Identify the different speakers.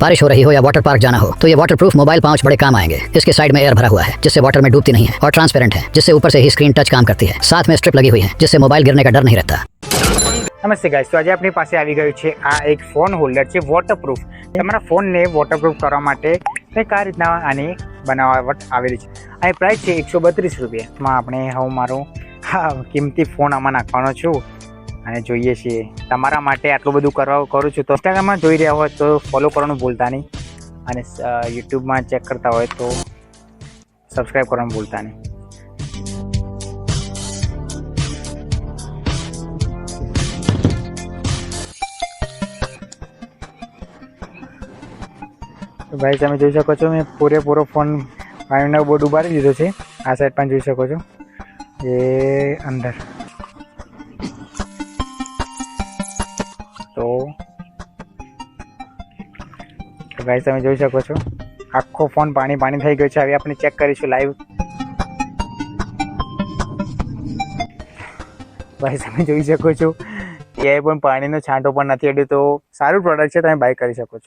Speaker 1: बारिश हो रही हो या वाटर पार्क जाना हो तो ये वाटर प्रूफ मोबाइल पाउच बड़े काम आएंगे इसके साइड में एयर भरा हुआ है जिससे वाटर में डूबती नहीं है और ट्रांसपेरेंट है जिससे ऊपर से ही स्क्रीन टच काम करती है साथ में स्ट्रिप लगी हुई है जिससे मोबाइल गिरने का डर नहीं रहता
Speaker 2: નમસ્તે ગાઈસ તો આજે આપણી પાસે આવી ગયું છે આ એક ફોન હોલ્ડર છે વોટરપ્રૂફ તમારા ફોનને વોટરપ્રૂફ કરવા માટે કંઈક આ રીતના આની બનાવટ આવેલી છે આ પ્રાઇસ છે એકસો બત્રીસ રૂપિયા એમાં આપણે હું મારો હા કિંમતી ફોન આમાં નાખવાનો છું અને જોઈએ છીએ તમારા માટે આટલું બધું કરવા કરું છું તો ઇન્સ્ટાગ્રામમાં જોઈ રહ્યા હોય તો ફોલો કરવાનું ભૂલતા નહીં. અને યુટ્યુબમાં ચેક કરતા હોય તો સબસ્ક્રાઈબ કરવાનું ભૂલતા નહીં. ભાઈ, તમે જોઈ શકો છો, મેં પૂરેપૂરો ફોન પાણીનો બોર્ડ ઉભારી દીધો છે. આ સાઈડ પણ જોઈ શકો છો. એ અંદર. તો ભાઈ તમે જોઈ શકો છો. આખો ફોન પાણી પાણી થઈ ગયો છે. હવે આપણે ચેક કરીશું લાઈવ ભાઈ તમે જોઈ શકો છો. એ પણ પાણીનો છાંટો પણ નથી અડ્યો, તો સારું પ્રોડક્ટ છે, તમે બાય કરી શકો છો.